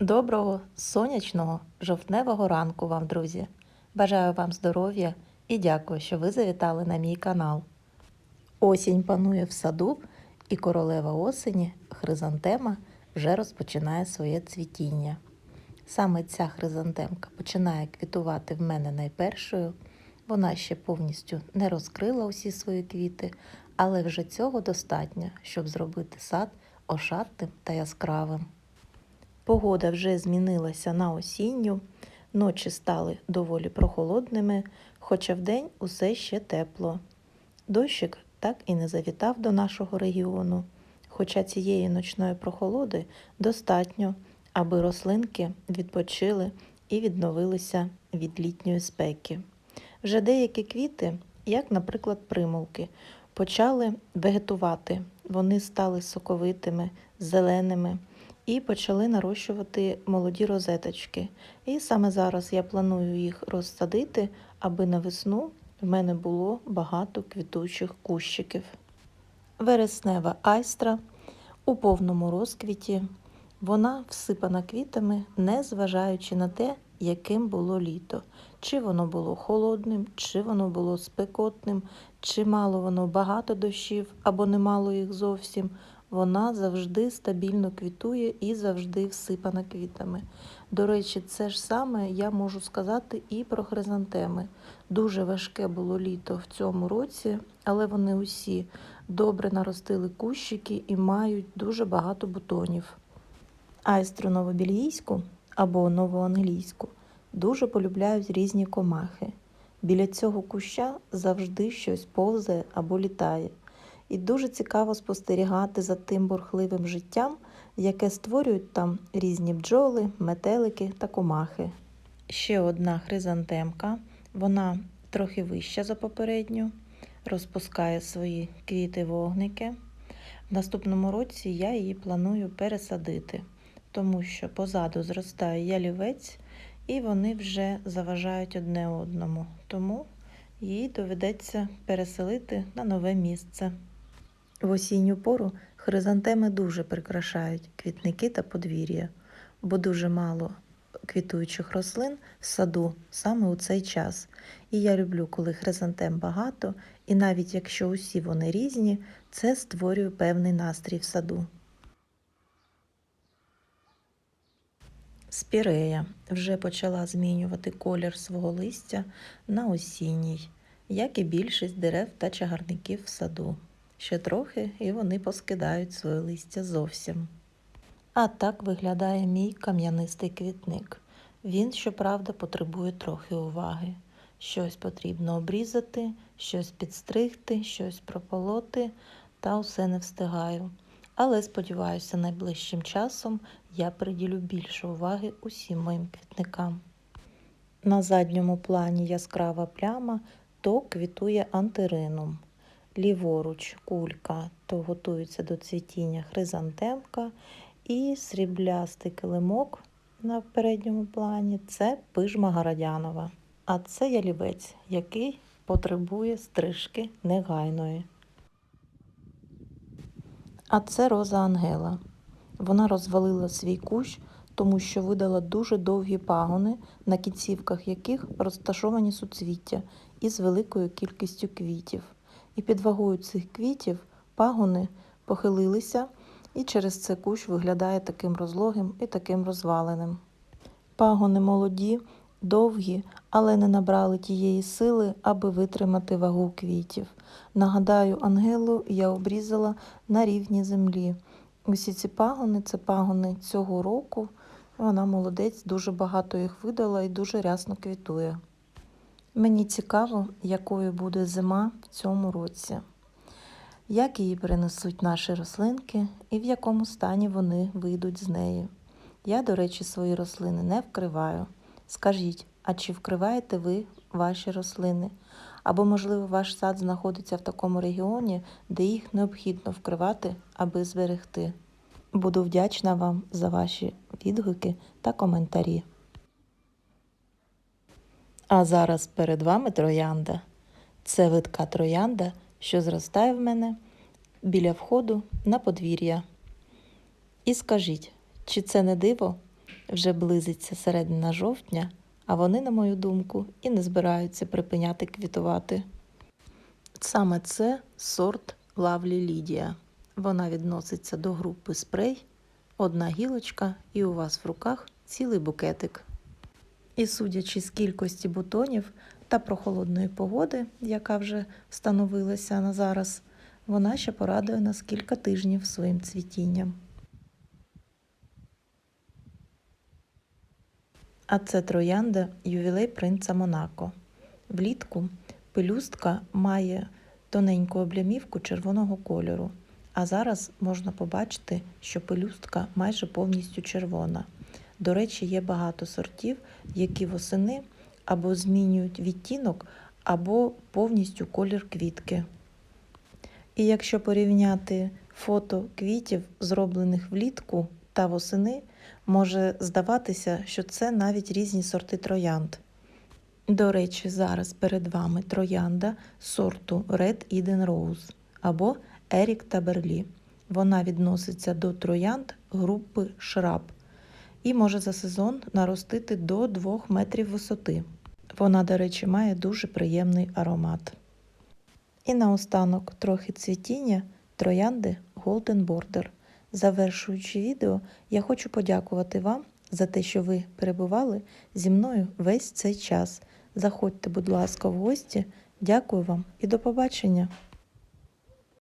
Доброго сонячного жовтневого ранку вам, друзі! Бажаю вам здоров'я і дякую, що ви завітали на мій канал. Осінь панує в саду, і королева осені, хризантема, вже розпочинає своє цвітіння. Саме ця хризантемка починає квітувати в мене найпершою. Вона ще повністю не розкрила усі свої квіти, але вже цього достатньо, щоб зробити сад ошатним та яскравим. Погода вже змінилася на осінню, ночі стали доволі прохолодними, хоча вдень усе ще тепло. Дощик так і не завітав до нашого регіону, хоча цієї ночної прохолоди достатньо, аби рослинки відпочили і відновилися від літньої спеки. Вже деякі квіти, як, наприклад, примулки, почали вегетувати. Вони стали соковитими, зеленими і почали нарощувати молоді розеточки. І саме зараз я планую їх розсадити, аби на весну в мене було багато квітучих кущиків. Вереснева айстра у повному розквіті. Вона всипана квітами, не зважаючи на те, яким було літо. Чи воно було холодним, чи воно було спекотним, чи мало воно багато дощів або не мало їх зовсім. Вона завжди стабільно квітує і завжди всипана квітами. До речі, це ж саме я можу сказати і про хризантеми. Дуже важке було літо в цьому році, але вони усі добре наростили кущики і мають дуже багато бутонів. Айстру новобельгійську або новоанглійську дуже полюбляють різні комахи. Біля цього куща завжди щось повзає або літає. І дуже цікаво спостерігати за тим бурхливим життям, яке створюють там різні бджоли, метелики та комахи. Ще одна хризантемка, вона трохи вища за попередню, розпускає свої квіти-вогники. В наступному році я її планую пересадити, тому що позаду зростає ялівець, і вони вже заважають одне одному. Тому їй доведеться переселити на нове місце. В осінню пору хризантеми дуже прикрашають квітники та подвір'я, бо дуже мало квітуючих рослин в саду саме у цей час. І я люблю, коли хризантем багато, і навіть якщо усі вони різні, це створює певний настрій в саду. Спірея вже почала змінювати колір свого листя на осінній, як і більшість дерев та чагарників в саду. Ще трохи і вони поскидають своє листя зовсім. А так виглядає мій кам'янистий квітник. Він, щоправда, потребує трохи уваги. Щось потрібно обрізати, щось підстригти, щось прополоти, та усе не встигаю. Але сподіваюся, найближчим часом я приділю більше уваги усім моїм квітникам. На задньому плані яскрава пляма то квітує антиринум ліворуч кулька, то готується до цвітіння хризантемка, і сріблястий килимок на передньому плані це пижма Городянова. А це ялівець, який потребує стрижки негайної. А це роза Ангела. Вона розвалила свій кущ, тому що видала дуже довгі пагони, на кінцівках яких розташовані суцвіття із великою кількістю квітів і під вагою цих квітів пагони похилилися, і через це кущ виглядає таким розлогим і таким розваленим. Пагони молоді, довгі, але не набрали тієї сили, аби витримати вагу квітів. Нагадаю, ангелу я обрізала на рівні землі. Усі ці пагони це пагони цього року. Вона молодець, дуже багато їх видала і дуже рясно квітує. Мені цікаво, якою буде зима в цьому році, як її перенесуть наші рослинки і в якому стані вони вийдуть з неї. Я, до речі, свої рослини не вкриваю. Скажіть, а чи вкриваєте ви ваші рослини? Або, можливо, ваш сад знаходиться в такому регіоні, де їх необхідно вкривати, аби зберегти. Буду вдячна вам за ваші відгуки та коментарі. А зараз перед вами троянда. Це видка троянда, що зростає в мене біля входу на подвір'я. І скажіть, чи це не диво? Вже близиться середина жовтня, а вони, на мою думку, і не збираються припиняти квітувати. Саме це сорт Лавлі Лідія. Вона відноситься до групи спрей, одна гілочка, і у вас в руках цілий букетик. І судячи з кількості бутонів та прохолодної погоди, яка вже встановилася на зараз, вона ще порадує нас кілька тижнів своїм цвітінням. А це троянда ювілей принца Монако. Влітку пелюстка має тоненьку облямівку червоного кольору, а зараз можна побачити, що пелюстка майже повністю червона. До речі, є багато сортів, які восени або змінюють відтінок, або повністю колір квітки. І якщо порівняти фото квітів, зроблених влітку та восени, може здаватися, що це навіть різні сорти троянд. До речі, зараз перед вами троянда сорту Red Eden Rose або Ерік Таберлі. Вона відноситься до троянд групи Шраб і може за сезон наростити до 2 метрів висоти. Вона, до речі, має дуже приємний аромат. І наостанок трохи цвітіння троянди Golden Border. Завершуючи відео, я хочу подякувати вам за те, що ви перебували зі мною весь цей час. Заходьте, будь ласка, в гості. Дякую вам і до побачення!